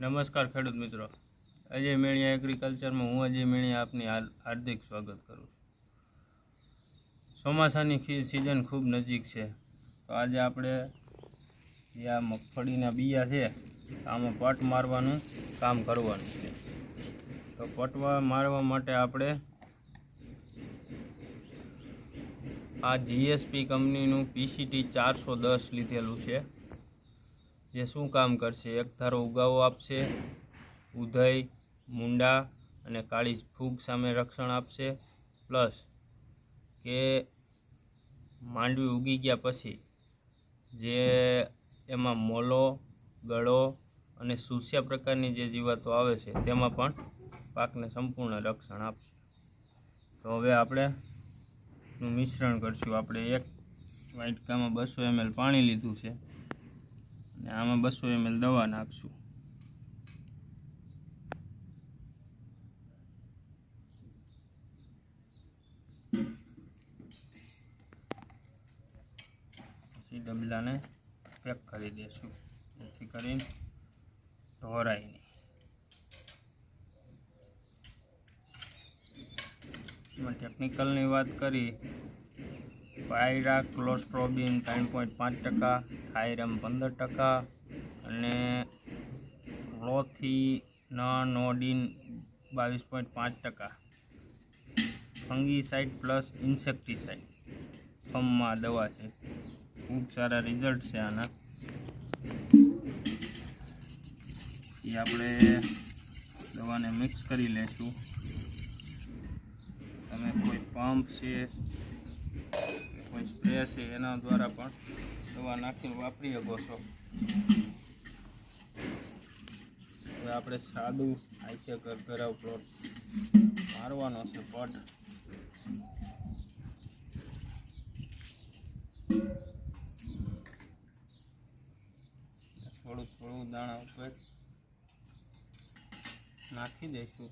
નમસ્કાર ખેડૂત મિત્રો. અજય મેણિયા એગ્રીકલ્ચરમાં હું અજય મેણિયા આપની હાર- હાર્દિક સ્વાગત કરું છું. ચોમાસાની સિઝન ખૂબ નજીક છે. તો આજે આપણે જે આ મગફળીના બિયા છે, આમાં પટ મારવાનું કામ કરવાનું છે. તો પટવા મારવા માટે આપણે આ જીએસપી કંપનીનું પીસીટી ચારસો દસ લીધેલું છે. જે શું કામ કરશે? એક ધારો ઉગાવો આપશે, ઉધઈ, મુંડા અને કાળી ફૂગ સામે રક્ષણ આપશે, પ્લસ કે માંડવી ઉગી ગયા પછી જે એમાં મોલો, ગળો અને સુસ્યા પ્રકારની જે જીવાતો આવે છે, તેમાં પણ પાકને સંપૂર્ણ રક્ષણ આપશે. તો હવે આપણે મિશ્રણ કરશું. આપણે એક વાટકામાં બસો એમએલ પાણી લીધું છે. અને આમાં બસો એમએલ દવા નાખશું. પછી ડબલાને પેક કરી દેશું. જેથી કરીને ઢોરાય નહીં. ટેકનિકલની વાત કરી પાયરા ક્લોસ્ટ્રોબિન ત્રણ પોઈન્ટ પાંચ ટકા થાયરમ પંદર ટકા અને લોથી નોડિન બાવીસ પોઈન્ટ પાંચ ટકા. ફંગીસાઇડ પ્લસ ઇન્સેક્ટિસાઇડ ફમમાં દવા છે. ખૂબ સારા રિઝલ્ટ છે આના. એ આપણે દવાને મિક્સ કરી લેશું. તમે કોઈ પંપ છે કોઈ સ્પ્રે છે એના દ્વારા પણ દવા નાખીને વાપરી શકો છો. હવે આપણે સાદું આઈકે ઘરાવ પ્લોટ મારવાનો છે પટ થોડું થોડું દાણા ઉપર નાખી દઈશું.